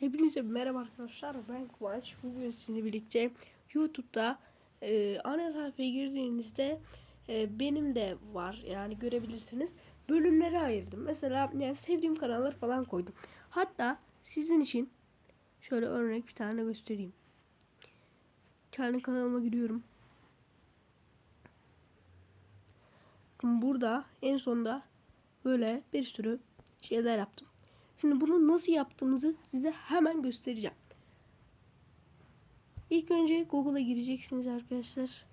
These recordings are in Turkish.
Hepinize merhaba arkadaşlar ben Kıvanç. Bugün sizinle birlikte YouTube'da e, ana sayfaya girdiğinizde e, benim de var yani görebilirsiniz. Bölümlere ayırdım. Mesela yani sevdiğim kanallar falan koydum. Hatta sizin için şöyle örnek bir tane göstereyim. Kendi kanalıma giriyorum. Burada en sonda böyle bir sürü şeyler yaptım Şimdi bunu nasıl yaptığımızı size hemen göstereceğim. İlk önce Google'a gireceksiniz arkadaşlar.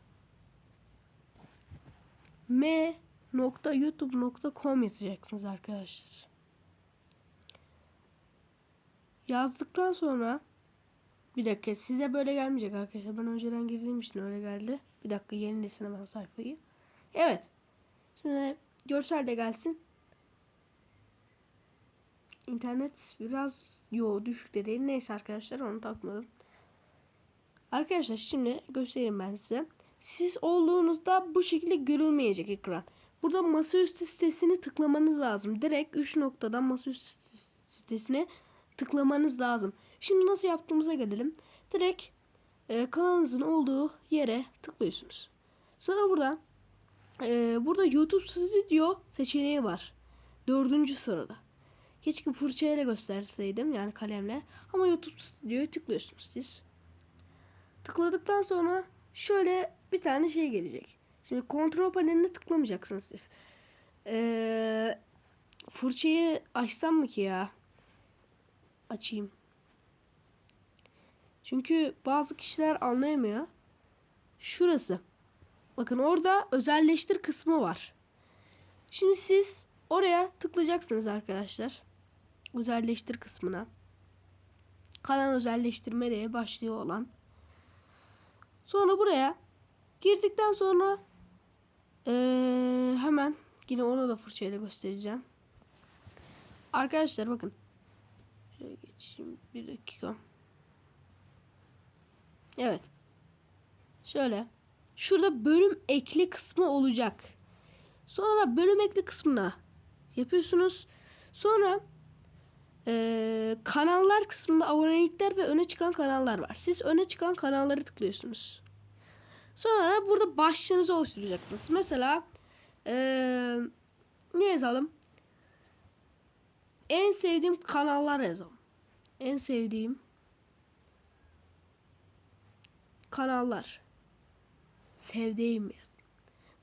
m.youtube.com yazacaksınız arkadaşlar. Yazdıktan sonra bir dakika size böyle gelmeyecek arkadaşlar. Ben önceden girdiğim için öyle geldi. Bir dakika yenilesin hemen sayfayı. Evet. Şimdi görsel de gelsin. İnternet biraz yo düşük de. Neyse arkadaşlar onu takmadım. Arkadaşlar şimdi göstereyim ben size. Siz olduğunuzda bu şekilde görülmeyecek ekran. Burada masaüstü sitesini tıklamanız lazım. Direkt 3 noktadan masaüstü sitesine tıklamanız lazım. Şimdi nasıl yaptığımıza gelelim. Direkt e, kanalınızın olduğu yere tıklıyorsunuz. Sonra burada e, burada YouTube Studio seçeneği var. Dördüncü sırada. Keşke fırçayla gösterseydim yani kalemle. Ama YouTube Studio'ya tıklıyorsunuz siz. Tıkladıktan sonra şöyle bir tane şey gelecek. Şimdi kontrol paneline tıklamayacaksınız siz. Ee, fırçayı açsam mı ki ya? Açayım. Çünkü bazı kişiler anlayamıyor. Şurası. Bakın orada özelleştir kısmı var. Şimdi siz oraya tıklayacaksınız arkadaşlar özelleştir kısmına. Kanal özelleştirme diye başlıyor olan. Sonra buraya girdikten sonra ee, hemen yine onu da fırçayla göstereceğim. Arkadaşlar bakın. Şöyle geçeyim bir dakika. Evet. Şöyle. Şurada bölüm ekli kısmı olacak. Sonra bölüm ekli kısmına yapıyorsunuz. Sonra ee, kanallar kısmında abonelikler ve öne çıkan kanallar var. Siz öne çıkan kanalları tıklıyorsunuz. Sonra burada başlığınızı oluşturacaksınız. Mesela ee, ne yazalım? En sevdiğim kanallar yazalım. En sevdiğim kanallar. Sevdiğim yazayım.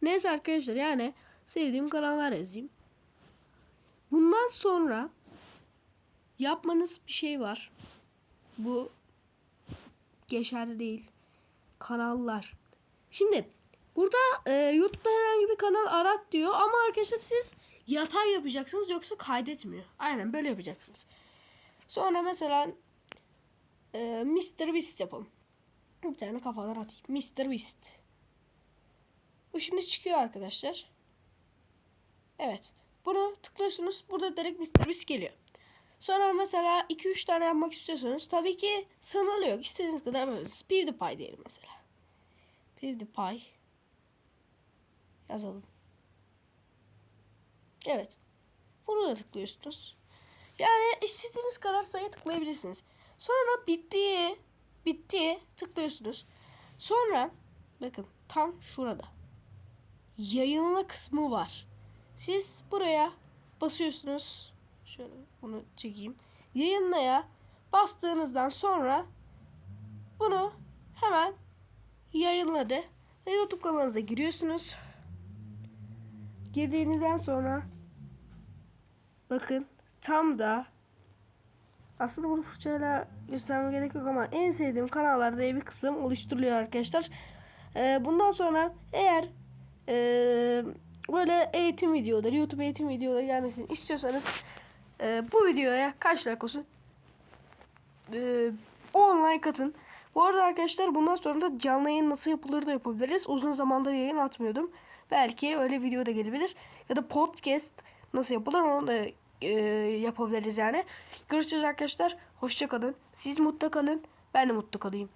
Neyse arkadaşlar yani sevdiğim kanallar yazayım. Bundan sonra yapmanız bir şey var. Bu geçerli değil. Kanallar. Şimdi burada e, YouTube'da herhangi bir kanal arat diyor ama arkadaşlar siz yatay yapacaksınız yoksa kaydetmiyor. Aynen böyle yapacaksınız. Sonra mesela e, Mr. Beast yapalım. Bir tane kafadan atayım. Mr. Beast. Bu şimdi çıkıyor arkadaşlar. Evet. Bunu tıklıyorsunuz. Burada direkt Mr. Beast geliyor. Sonra mesela 2-3 tane yapmak istiyorsanız tabii ki sınırlı yok. İstediğiniz kadar yapabilirsiniz. PewDiePie diyelim mesela. PewDiePie yazalım. Evet. Bunu da tıklıyorsunuz. Yani istediğiniz kadar sayı tıklayabilirsiniz. Sonra bitti. Bitti. Tıklıyorsunuz. Sonra bakın tam şurada. Yayınla kısmı var. Siz buraya basıyorsunuz. Şöyle bunu çekeyim. Yayınlaya bastığınızdan sonra bunu hemen yayınladı. Ve YouTube kanalınıza giriyorsunuz. Girdiğinizden sonra bakın tam da aslında bunu fırçayla göstermem gerek yok ama en sevdiğim kanallarda bir kısım oluşturuluyor arkadaşlar. Ee, bundan sonra eğer ee, böyle eğitim videoları, YouTube eğitim videoları gelmesini istiyorsanız ee, bu videoya kaç like olsun? Ee, 10 like atın. Bu arada arkadaşlar bundan sonra da canlı yayın nasıl yapılır da yapabiliriz. Uzun zamandır yayın atmıyordum. Belki öyle video da gelebilir. Ya da podcast nasıl yapılır onu da e, yapabiliriz yani. Görüşürüz arkadaşlar. Hoşçakalın. Siz mutlu kalın. Ben de mutlu kalayım.